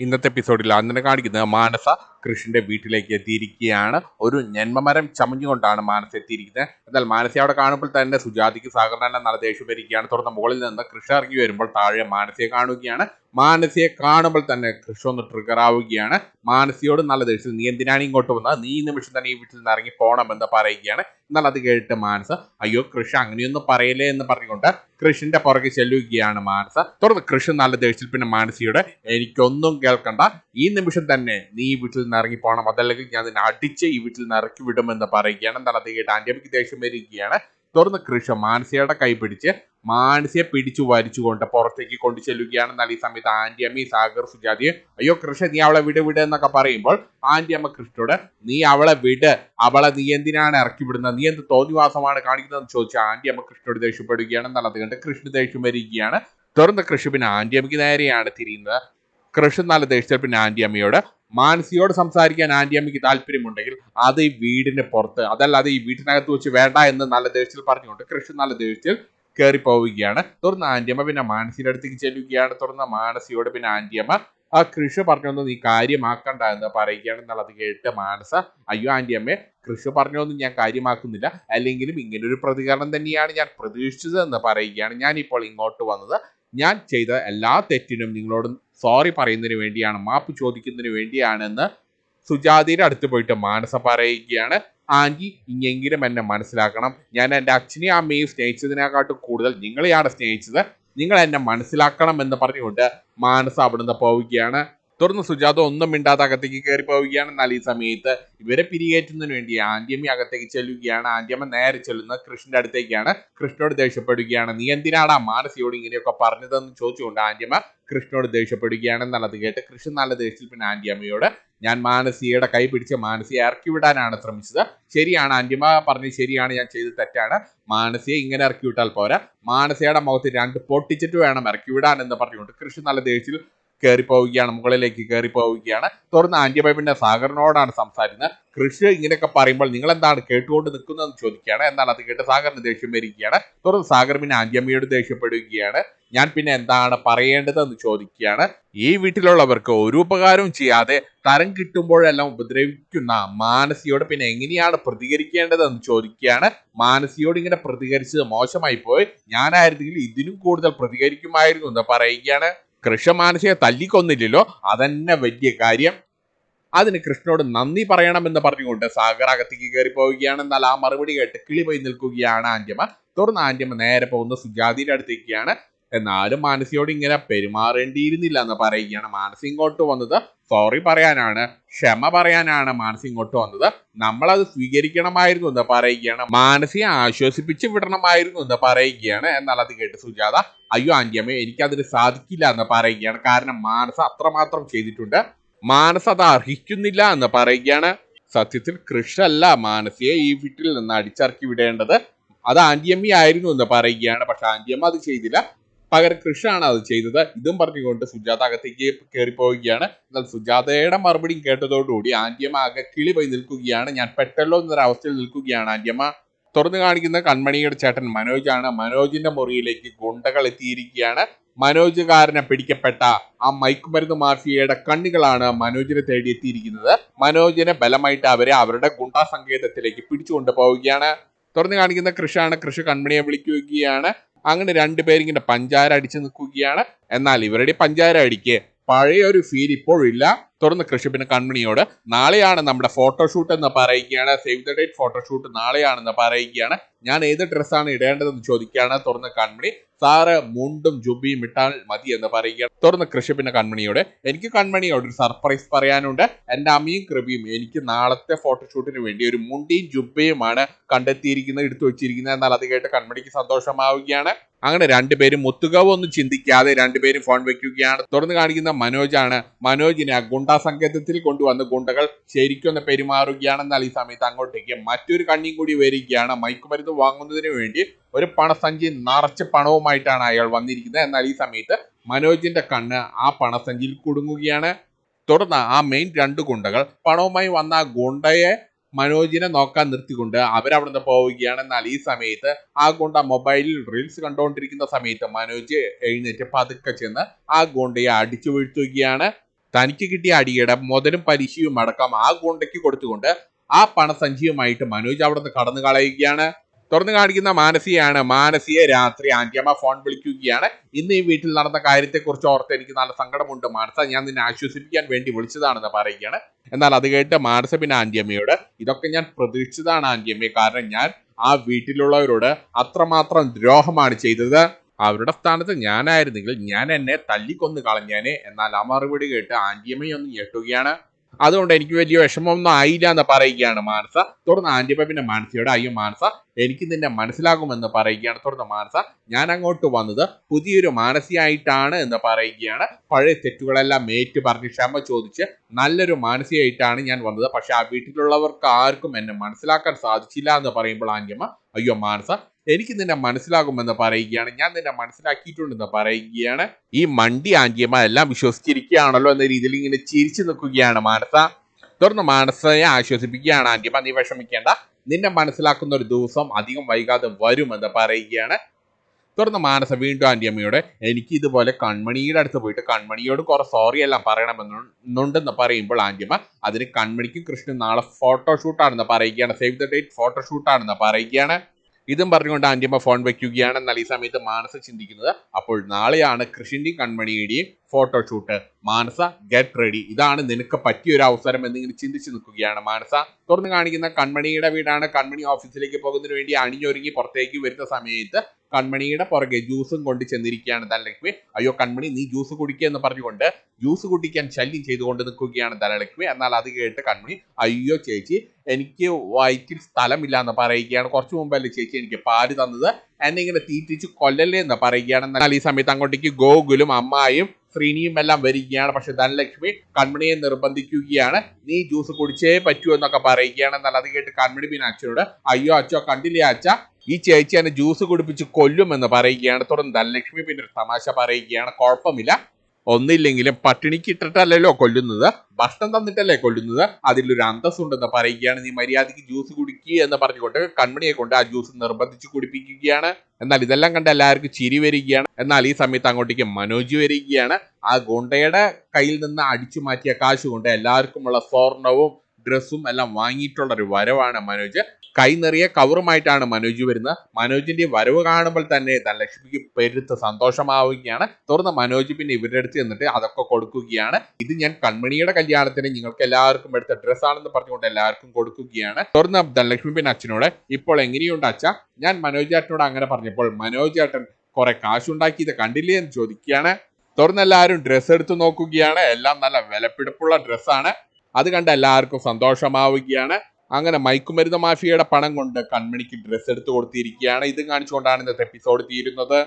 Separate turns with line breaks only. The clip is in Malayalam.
ഇന്നത്തെ എപ്പിസോഡിൽ അന്നിനെ കാണിക്കുന്നത് മാനസ കൃഷിന്റെ വീട്ടിലേക്ക് എത്തിയിരിക്കുകയാണ്. ഒരു ജന്മമരം ചമഞ്ഞുകൊണ്ടാണ് മാനസ എത്തിയിരിക്കുന്നത്. എന്നാൽ മാനസ അവിടെ കാണുമ്പോൾ തന്നെ സുജാതിക്ക് സഹകരണം നല്ല ദേഷ്യം വരികയാണ്. തുടർന്ന് മുകളിൽ നിന്ന് കൃഷി ഇറങ്ങി വരുമ്പോൾ താഴെ മാനസയെ കാണുകയാണ്. മാനസിയെ കാണുമ്പോൾ തന്നെ കൃഷി ഒന്ന് ട്രിഗർ ആവുകയാണ്. മാനസിയോട് നല്ല ദേഷ്യം നീ എന്തിനാണ് ഇങ്ങോട്ട് വന്നത്? നീ ഈ നിമിഷം തന്നെ ഈ വീട്ടിൽ നിന്ന് ഇറങ്ങി പോകണമെന്ന് പറയുകയാണ്. എന്നാൽ അത് കേട്ട് മാനസ അയ്യോ കൃഷി അങ്ങനെയൊന്നും പറയലേ എന്ന് പറഞ്ഞുകൊണ്ട് കൃഷിന്റെ പുറകെ ചെല്ലുകയാണ് മാനസ. തുടർന്ന് കൃഷി നല്ല ദേഷ്യത്തിൽ പിന്നെ മാനസിയോട് എനിക്കൊന്നും കേൾക്കണ്ട. ഈ നിമിഷം തന്നെ നീ ഈ വീട്ടിൽ നിന്ന് ഇറങ്ങി പോകണം അതല്ലെങ്കിൽ ഞാൻ നിന്നെ അടിച്ച് ഈ വീട്ടിൽ നിന്ന് ഇറക്കി വിടുമെന്ന് പറയുകയാണ്. എന്നാൽ അത് കേട്ട് ദേഷ്യം വരികയാണ്. തുടർന്ന് കൃഷ മാനസിയുടെ കൈ പിടിച്ച് മാനസിയെ പിടിച്ചു വലിച്ചുകൊണ്ട് പുറത്തേക്ക് കൊണ്ടു ചെല്ലുകയാണ് എന്നാൽ ഈ സമയത്ത് ആന്റിയമ്മി സാഗർ സുജാതി അയ്യോ കൃഷ നീ അവളെ വിട് വിട് എന്നൊക്കെ പറയുമ്പോൾ ആന്റിയമ്മ കൃഷ്ണോട് നീ അവളെ വിട്. അവളെ നീ എന്തിനാണ് ഇറക്കി വിടുന്നത്? നീ എന്ത് തോന്നിവാസമാണ് കാണിക്കുന്നതെന്ന് ചോദിച്ചാൽ ആന്റിയമ്മ കൃഷ്ണയോട് ദേഷ്യപ്പെടുകയാണ്. എന്നാൽ അത് കണ്ട് കൃഷ്ണ ദേഷ്യം വരികയാണ്. തുറന്ന കൃഷി പിന്നെ ആന്റിയമ്മയ്ക്ക് നേരെയാണ് തിരിയുന്നത്. കൃഷ്ണ നല്ല ദേഷ്യത്തിൽ പിന്നെ ആന്റിയമ്മയോട് മാനസിയോട് സംസാരിക്കാൻ ആന്റിയമ്മയ്ക്ക് താല്പര്യമുണ്ടെങ്കിൽ അത് ഈ വീടിന്റെ പുറത്ത് അതല്ലാതെ ഈ വീട്ടിനകത്ത് വെച്ച് വേണ്ട എന്ന് നല്ല ദേഷ്യത്തിൽ പറഞ്ഞുകൊണ്ട് കൃഷ്ണ നല്ല ദേഷ്യത്തിൽ കയറി പോവുകയാണ്. തുടർന്ന് ആന്റിയമ്മ പിന്നെ മാനസിയുടെ അടുത്തേക്ക് ചെല്ലുകയാണ്. തുടർന്ന് മാനസിയോട് പിന്നെ ആന്റിയമ്മ ആ കൃഷി പറഞ്ഞൊന്നും നീ കാര്യമാക്കണ്ട എന്ന് പറയുകയാണ്. എന്നുള്ളത് കേട്ട് മാനസ അയ്യോ ആന്റിയമ്മേ കൃഷി പറഞ്ഞൊന്നും ഞാൻ കാര്യമാക്കുന്നില്ല. അല്ലെങ്കിലും ഇങ്ങനൊരു പ്രതികരണം തന്നെയാണ് ഞാൻ പ്രതീക്ഷിച്ചത് എന്ന് പറയുകയാണ്. ഞാൻ ഇപ്പോൾ ഇങ്ങോട്ട് വന്നത് ഞാൻ ചെയ്ത എല്ലാ തെറ്റിനും നിങ്ങളോട് സോറി പറയുന്നതിന് വേണ്ടിയാണ് മാപ്പ് ചോദിക്കുന്നതിന് വേണ്ടിയാണെന്ന് സുജാതിയുടെ അടുത്ത് പോയിട്ട് മാനസ പറയുകയാണ്. ആന്റി ഇനിയെങ്കിലും എന്നെ മനസ്സിലാക്കണം. ഞാൻ എന്റെ അച്ഛനെയും അമ്മയും സ്നേഹിച്ചതിനെക്കാട്ടും കൂടുതൽ നിങ്ങളെയാണ് സ്നേഹിച്ചത്. നിങ്ങൾ എന്നെ മനസ്സിലാക്കണം എന്ന് പറഞ്ഞുകൊണ്ട് മാനസ അവിടുന്ന് പോവുകയാണ്. തുടർന്ന് സുജാത ഒന്നും മിണ്ടാതെ അകത്തേക്ക് കയറി പോവുകയാണ്. എന്നാൽ ഈ സമയത്ത് ഇവരെ പിരികേറ്റുന്നതിന് വേണ്ടി ആന്റിയമ്മ അകത്തേക്ക് ചെല്ലുകയാണ്. ആന്റിയമ്മ നേരെ ചെല്ലുന്നത് കൃഷ്ണന്റെ അടുത്തേക്കാണ്. കൃഷ്ണനോട് ദേഷ്യപ്പെടുകയാണ്. നീ എന്തിനാടാ മാനസിയോട് ഇങ്ങനെയൊക്കെ പറഞ്ഞതെന്ന് ചോദിച്ചുകൊണ്ട് ആന്റിയമ്മ കൃഷ്ണനോട് ദേഷ്യപ്പെടുകയാണ്. എന്നുള്ളത് കേട്ട് കൃഷ്ണൻ നല്ല ദേഷ്യത്തിൽ പിന്നെ ആന്റിയമ്മയോട് ഞാൻ മാനസിയുടെ കൈ പിടിച്ച് മാനസിയെ ഇറക്കി വിടാനാണ് ശ്രമിച്ചത്. ശരിയാണ് ആന്റിയമ്മ പറഞ്ഞു ശരിയാണ്. ഞാൻ ചെയ്ത് തെറ്റാണ്. മാനസിയെ ഇങ്ങനെ ഇറക്കി വിട്ടാൽ പോരാ. മാനസിയുടെ മുഖത്ത് രണ്ട് പൊട്ടിച്ചിട്ട് വേണം ഇറക്കി വിടാൻ എന്ന് പറഞ്ഞുകൊണ്ട് കൃഷ്ണൻ നല്ല ദേഷ്യത്തിൽ കയറി പോവുകയാണ് മുകളിലേക്ക് കയറി പോവുകയാണ് തുറന്ന് ആന്റിബൈബിന്റെ സാഗറിനോടാണ് സംസാരിക്കുന്നത്. കൃഷി ഇങ്ങനെയൊക്കെ പറയുമ്പോൾ നിങ്ങൾ എന്താണ് കേട്ടുകൊണ്ട് നിൽക്കുന്നതെന്ന് ചോദിക്കുകയാണ്. എന്നാൽ അത് കേട്ട് സാഗറിന് ദേഷ്യം വരികയാണ്. തുടർന്ന് സാഗർ പിന്നെ ആന്റിയമ്മയോട് ദേഷ്യപ്പെടുകയാണ്. ഞാൻ പിന്നെ എന്താണ് പറയേണ്ടതെന്ന് ചോദിക്കുകയാണ്. ഈ വീട്ടിലുള്ളവർക്ക് ഒരു ഉപകാരവും ചെയ്യാതെ തരം കിട്ടുമ്പോഴെല്ലാം ഉപദ്രവിക്കുന്ന മാനസിയോട് പിന്നെ എങ്ങനെയാണ് പ്രതികരിക്കേണ്ടതെന്ന് ചോദിക്കുകയാണ്. മാനസിയോട് ഇങ്ങനെ പ്രതികരിച്ചത് മോശമായി പോയി ഞാനായിരുന്നെങ്കിൽ ഇതിനും കൂടുതൽ പ്രതികരിക്കുമായിരുന്നു എന്ന് പറയുകയാണ്. കൃഷ്ണമാനസിയെ തല്ലിക്കൊന്നില്ലല്ലോ? അതന്നെ വലിയ കാര്യം. അതിന് കൃഷ്ണനോട് നന്ദി പറയണമെന്ന് പറഞ്ഞുകൊണ്ട് സാഗർ അകത്തേക്ക് കയറി പോവുകയാണ് എന്നാൽ ആ മറുപടി കേട്ട് കിളി പോയി നിൽക്കുകയാണ് ആന്റിയമ്മ തുറന്ന് ആന്റിയമ്മ നേരെ പോകുന്ന സുജാതിയുടെ അടുത്തേക്കാണ്. എന്നാലും മാനസിയോട് ഇങ്ങനെ പെരുമാറേണ്ടിയിരുന്നില്ല എന്ന് പറയുകയാണ്. മാനസി ഇങ്ങോട്ട് വന്നത് സോറി പറയാനാണ് ക്ഷമ പറയാനാണ് മാനസി ഇങ്ങോട്ട് വന്നത്. നമ്മളത് സ്വീകരിക്കണമായിരുന്നു എന്ന് പറയുകയാണ്. മാനസിയെ ആശ്വസിപ്പിച്ച് വിടണമായിരുന്നു എന്ന് പറയുകയാണ് എന്നാൽ അത് കേട്ട് സുജാത അയ്യോ ആന്റിയമ്മ എനിക്കതിന് സാധിക്കില്ല എന്ന് പറയുകയാണ്. കാരണം മാനസ അത്രമാത്രം ചെയ്തിട്ടുണ്ട്. മാനസ അത് അർഹിക്കുന്നില്ല എന്ന് പറയുകയാണ്. സത്യത്തിൽ കൃഷല്ല മാനസിയെ ഈ വീട്ടിൽ നിന്ന് അടിച്ചിറക്കി വിടേണ്ടത്. അത് ആന്റിയമ്മ ആയിരുന്നു എന്ന് പറയുകയാണ്. പക്ഷെ ആന്റിയമ്മ അത് ചെയ്തില്ല. പകരം കൃഷാണ് അത് ചെയ്തത്. ഇതും പറഞ്ഞുകൊണ്ട് സുജാത അകത്തേക്ക് കയറിപ്പോവുകയാണ്. എന്നാൽ സുജാതയുടെ മറുപടി കേട്ടതോടുകൂടി ആന്റിയമ്മ ആകെ കിളി പോയി നിൽക്കുകയാണ്. ഞാൻ പെട്ടല്ലോ എന്നൊരു അവസ്ഥയിൽ നിൽക്കുകയാണ് ആന്റിയമ്മ തുറന്നു കാണിക്കുന്ന കൺമണിയുടെ ചേട്ടൻ മനോജാണ്. മനോജിന്റെ മുറിയിലേക്ക് ഗുണ്ടകൾ എത്തിയിരിക്കുകയാണ്. മനോജുകാരനെ പിടിക്കപ്പെട്ട ആ മയക്കുമരുന്ന് മാഫിയയുടെ കണ്ണുകളാണ് മനോജിനെ തേടി എത്തിയിരിക്കുന്നത്. മനോജിനെ ബലമായിട്ട് അവരെ അവരുടെ ഗുണ്ടാ സങ്കേതത്തിലേക്ക് പിടിച്ചുകൊണ്ട് പോവുകയാണ് തുറന്നു കാണിക്കുന്ന കൃഷാണ് കൃഷി കൺമണിയെ വിളിക്കുകയാണ്. അങ്ങനെ രണ്ടുപേരിങ്ങനെ പഞ്ചാര അടിച്ചു നിൽക്കുകയാണ്. എന്നാൽ ഇവരുടെ പഞ്ചാര അടിക്ക് പഴയ ഒരു ഫീൽ ഇപ്പോഴില്ല. തുറന്ന് കൃഷി പിന്നെ കൺമണിയോട് നാളെയാണ് നമ്മുടെ ഫോട്ടോഷൂട്ട് എന്ന് പറയുകയാണ്. സേവ് ദ ഡേറ്റ് ഫോട്ടോഷൂട്ട് നാളെയാണെന്ന് പറയുകയാണ്. ഞാൻ ഏത് ഡ്രസ്സാണ് ഇടേണ്ടതെന്ന് ചോദിക്കുകയാണ്. തുറന്ന് കൺമണി സാറ് മുണ്ടും ജുബിയും ഇട്ടാൽ മതി എന്ന് പറയുകയാണ്. തുറന്ന് കൃഷി പിന്നെ കൺമണിയോട് എനിക്ക് കൺമണിയോട് ഒരു സർപ്രൈസ് പറയാനുണ്ട്. എന്റെ അമ്മയും കൃപിയും എനിക്ക് നാളത്തെ ഫോട്ടോഷൂട്ടിന് വേണ്ടി ഒരു മുണ്ടിയും ജുബയുമാണ് കണ്ടെത്തിയിരിക്കുന്നത് എടുത്തു വെച്ചിരിക്കുന്നത് എന്നാൽ അത് കേട്ട് കൺമണിക്ക് സന്തോഷമാവുകയാണ്. അങ്ങനെ രണ്ടുപേരും ഒത്തുകവോ ഒന്നും ചിന്തിക്കാതെ രണ്ടുപേരും ഫോൺ വെക്കുകയാണ്. തുറന്നു കാണിക്കുന്ന മനോജാണ് മനോജിനെ ഗുണ്ടാ സങ്കേതത്തിൽ കൊണ്ടുവന്ന് ഗുണ്ടകൾ ശരിക്കൊന്ന് പെരുമാറുകയാണെന്നാൽ ഈ സമയത്ത് അങ്ങോട്ടേക്ക് മറ്റൊരു കണ്ണിയും കൂടി വരികയാണ്. മയക്കുമരുന്ന് വാങ്ങുന്നതിന് വേണ്ടി ഒരു പണസഞ്ചി നിറച്ച് പണവുമായിട്ടാണ് അയാൾ വന്നിരിക്കുന്നത്. എന്നാൽ ഈ സമയത്ത് മനോജിന്റെ കണ്ണ് ആ പണസഞ്ചിയിൽ കുടുങ്ങുകയാണ്. തുടർന്ന് ആ മെയിൻ രണ്ട് ഗുണ്ടകൾ പണവുമായി വന്ന ആ ഗുണ്ടയെ മനോജിനെ നോക്കാൻ നിർത്തിക്കൊണ്ട് അവരവിടുന്ന് പോവുകയാണ് എന്നാൽ ഈ സമയത്ത് ആ ഗുണ്ട മൊബൈലിൽ റീൽസ് കണ്ടുകൊണ്ടിരിക്കുന്ന സമയത്ത് മനോജ് എഴുന്നേറ്റ് പതുക്കെ ചെന്ന് ആ ഗുണ്ടയെ അടിച്ചു വീഴ്ത്തുകയാണ്. തനിക്ക് കിട്ടിയ അടിയുടെ മുതലും പലിശയും അടക്കം ആ ഗുണ്ടയ്ക്ക് കൊടുത്തുകൊണ്ട് ആ പണസഞ്ചിയുമായിട്ട് മനോജ് അവിടെ നിന്ന് കടന്നു കളയുകയാണ് തുറന്നു കാണിക്കുന്ന മാനസിയാണ് മാനസിയെ രാത്രി ആന്റിയമ്മ ഫോൺ വിളിക്കുകയാണ്. ഇന്ന് ഈ വീട്ടിൽ നടന്ന കാര്യത്തെക്കുറിച്ച് ഓർത്ത് എനിക്ക് നല്ല സങ്കടമുണ്ട് മാനസ. ഞാൻ നിന്നെ ആശ്വസിപ്പിക്കാൻ വേണ്ടി വിളിച്ചതാണെന്ന് പറയുകയാണ്. എന്നാൽ അത് കേട്ട് മാനസ പിന്നെ ആന്റിയമ്മയോട് ഇതൊക്കെ ഞാൻ പ്രതീക്ഷിച്ചതാണ് ആന്റിയമ്മയെ കാരണം ഞാൻ ആ വീട്ടിലുള്ളവരോട് അത്രമാത്രം ദ്രോഹമാണ് ചെയ്തത്. അവരുടെ സ്ഥാനത്ത് ഞാനായിരുന്നെങ്കിൽ ഞാൻ എന്നെ തല്ലിക്കൊന്ന് കളഞ്ഞേനെ. എന്നാൽ ആ മറുപടി കേട്ട് ആന്റിയമ്മയൊന്ന് ഞെട്ടുകയാണ്. അതുകൊണ്ട് എനിക്ക് വലിയ വിഷമമൊന്നും ആയില്ല എന്ന് പറയുകയാണ് മാനസ. തുടർന്ന് ആന്റിയമ്മ പിന്നെ അയ്യോ മാനസ എനിക്ക് നിന്നെ മനസ്സിലാകുമെന്ന് പറയുകയാണ്. തുടർന്ന് മാനസ ഞാൻ അങ്ങോട്ട് വന്നത് പുതിയൊരു മാനസിയായിട്ടാണ് എന്ന് പറയുകയാണ്. പഴയ തെറ്റുകളെല്ലാം ഏറ്റു പറഞ്ഞ് ക്ഷമ ചോദിച്ച് നല്ലൊരു മാനസിയായിട്ടാണ് ഞാൻ വന്നത്. പക്ഷെ ആ വീട്ടിലുള്ളവർക്ക് ആർക്കും എന്നെ മനസ്സിലാക്കാൻ സാധിച്ചില്ല എന്ന് പറയുമ്പോൾ ആന്റിയമ്മ അയ്യോ മാനസ എനിക്ക് നിന്നെ മനസ്സിലാകുമെന്ന് പറയുകയാണ്. ഞാൻ നിന്നെ മനസ്സിലാക്കിയിട്ടുണ്ടെന്ന് പറയുകയാണ്. ഈ മണ്ടി എല്ലാം വിശ്വസിച്ചിരിക്കുകയാണല്ലോ എന്ന രീതിയിൽ ഇങ്ങനെ ചിരിച്ചു നിൽക്കുകയാണ് മാനസ. തുടർന്ന് മാനസയെ ആശ്വസിപ്പിക്കുകയാണ് ആന്റിയമ്മ നീ വിഷമിക്കേണ്ട. നിന്നെ മനസ്സിലാക്കുന്ന ഒരു ദിവസം അധികം വൈകാതെ വരുമെന്ന് പറയുകയാണ്. തുടർന്ന് മാനസ വീണ്ടും ആന്റിയമ്മയോട് എനിക്ക് ഇതുപോലെ കൺമണിയുടെ അടുത്ത് പോയിട്ട് കൺമണിയോട് കുറെ സോറി എല്ലാം പറയണമെന്നുണ്ടെന്ന് പറയുമ്പോൾ ആന്റിയമ്മ അതിന് കൺമണിക്കും കൃഷ്ണനും നാളെ ഫോട്ടോഷൂട്ടാണെന്ന് പറയുകയാണ്. സേവ് ദ ഡേറ്റ് ഫോട്ടോഷൂട്ടാണെന്ന് പറയുകയാണ്. ഇതും പറഞ്ഞുകൊണ്ട് ആന്റിയമ്മ ഫോൺ വെക്കുകയാണ് എന്നാൽ ഈ സമയത്ത് മാനസ ചിന്തിക്കുന്നത്. അപ്പോൾ നാളെയാണ് കൃഷിന്റെയും കൺമണിയുടെയും ഫോട്ടോഷൂട്ട് മാനസ ഗെറ്റ് റെഡി ഇതാണ് നിനക്ക് പറ്റിയ ഒരു അവസരം എന്നിങ്ങനെ ചിന്തിച്ചു നിൽക്കുകയാണ് മാനസ. തുറന്നു കാണിക്കുന്ന കൺമണിയുടെ വീടാണ്. കൺമണി ഓഫീസിലേക്ക് പോകുന്നതിന് വേണ്ടി അണിഞ്ഞൊരുങ്ങി പുറത്തേക്ക് വരുന്ന സമയത്ത് കൺമണിയുടെ പുറകെ ജ്യൂസും കൊണ്ട് ചെന്നിരിക്കുകയാണ് ധനലക്ഷ്മി. അയ്യോ കൺമണി നീ ജ്യൂസ് കുടിക്കുക എന്ന് പറഞ്ഞുകൊണ്ട് ജ്യൂസ് കുടിക്കാൻ ശല്യം ചെയ്തുകൊണ്ട് നിൽക്കുകയാണ് ധനലക്ഷ്മി. എന്നാൽ അത് കേട്ട് കൺമണി അയ്യോ ചേച്ചി എനിക്ക് വയറ്റിൽ സ്ഥലമില്ല എന്ന് പറയുകയാണ്. കുറച്ചു മുമ്പല്ലേ ചേച്ചി എനിക്ക് പാൽ തന്നത്. എന്നെ ഇങ്ങനെ തീറ്റിച്ച് കൊല്ലല്ലേ എന്ന് പറയുകയാണ്. എന്നാൽ ഈ സമയത്ത് അങ്ങോട്ടേക്ക് ഗോകുലും അമ്മായും ശ്രീനിയും എല്ലാം വരികയാണ്. പക്ഷെ ധനലക്ഷ്മി കൺമണിയെ നിർബന്ധിക്കുകയാണ്. നീ ജ്യൂസ് കുടിച്ചേ പറ്റൂ എന്നൊക്കെ പറയുകയാണ്. എന്നാൽ അത് കേട്ട് കൺമണി പിന്നെ അച്ഛനോട് അയ്യോ അച്ഛോ കണ്ടില്ലേ അച്ഛ ഈ ചേച്ചി എന്നെ ജ്യൂസ് കുടിപ്പിച്ച് കൊല്ലുമെന്ന് പറയുകയാണ്. തുടർന്ന് ധനലക്ഷ്മി പിന്നെ ഒരു തമാശ പറയുകയാണ്. കുഴപ്പമില്ല. ഒന്നില്ലെങ്കിലും പട്ടിണിക്ക് ഇട്ടിട്ടല്ലല്ലോ കൊല്ലുന്നത്. ഭക്ഷണം തന്നിട്ടല്ലേ കൊല്ലുന്നത്. അതിലൊരു അന്തസ്സുണ്ടെന്ന് പറയുകയാണ്. നീ മര്യാദയ്ക്ക് ജ്യൂസ് കുടിക്കുക എന്ന് പറഞ്ഞുകൊണ്ട് കൺമണിയെ കൊണ്ട് ആ ജ്യൂസ് നിർബന്ധിച്ച് കുടിപ്പിക്കുകയാണ്. എന്നാൽ ഇതെല്ലാം കണ്ട് എല്ലാവർക്കും ചിരി വരികയാണ്. എന്നാൽ ഈ സമയത്ത് അങ്ങോട്ടേക്ക് മനോജ് വരികയാണ്. ആ ഗുണ്ടയുടെ കയ്യിൽ നിന്ന് അടിച്ചു മാറ്റിയ കാശ് കൊണ്ട് എല്ലാവർക്കുമുള്ള സ്വർണവും ഡ്രസ്സും എല്ലാം വാങ്ങിയിട്ടുള്ള ഒരു വരവാണ് മനോജ്. കൈ നിറയെ കവറുമായിട്ടാണ് മനോജ് വരുന്നത്. മനോജിന്റെ വരവ് കാണുമ്പോൾ തന്നെ ധനലക്ഷ്മിക്ക് പെരുത്ത് സന്തോഷമാവുകയാണ്. തുടർന്ന് മനോജ് പിന്നെ ഇവരുടെ അടുത്ത് ചെന്നിട്ട് അതൊക്കെ കൊടുക്കുകയാണ്. ഇത് ഞാൻ കൺമണിയുടെ കല്യാണത്തിന് നിങ്ങൾക്ക് എല്ലാവർക്കും എടുത്ത ഡ്രസ്സാണെന്ന് പറഞ്ഞുകൊണ്ട് എല്ലാവർക്കും കൊടുക്കുകയാണ്. തുടർന്ന് ധനലക്ഷ്മി പിന്നെ അച്ഛനോട് ഇപ്പോൾ എങ്ങനെയുണ്ട് അച്ഛ? ഞാൻ മനോജ് ചേട്ടനോട് അങ്ങനെ പറഞ്ഞപ്പോൾ മനോജ് ചേട്ടൻ കുറെ കാശുണ്ടാക്കിയത് കണ്ടില്ലേ? എന്ന് ചോദിക്കുകയാണ്. തുടർന്ന് എല്ലാവരും ഡ്രസ്സ് എടുത്തു നോക്കുകയാണ്. എല്ലാം നല്ല വിലപിടിപ്പുള്ള ഡ്രസ്സാണ് അത് കണ്ട് എല്ലാവർക്കും സന്തോഷമാവുകയാണ്. അങ്ങനെ മയക്കുമരുന്ന് മാഫിയയുടെ പണം കൊണ്ട് കൺമണിക്ക് ഡ്രസ്സ് എടുത്തു കൊടുത്തിരിക്കുകയാണ്. ഇത് കാണിച്ചുകൊണ്ടാണ് ഇന്നത്തെ എപ്പിസോഡ് തീരുന്നത്.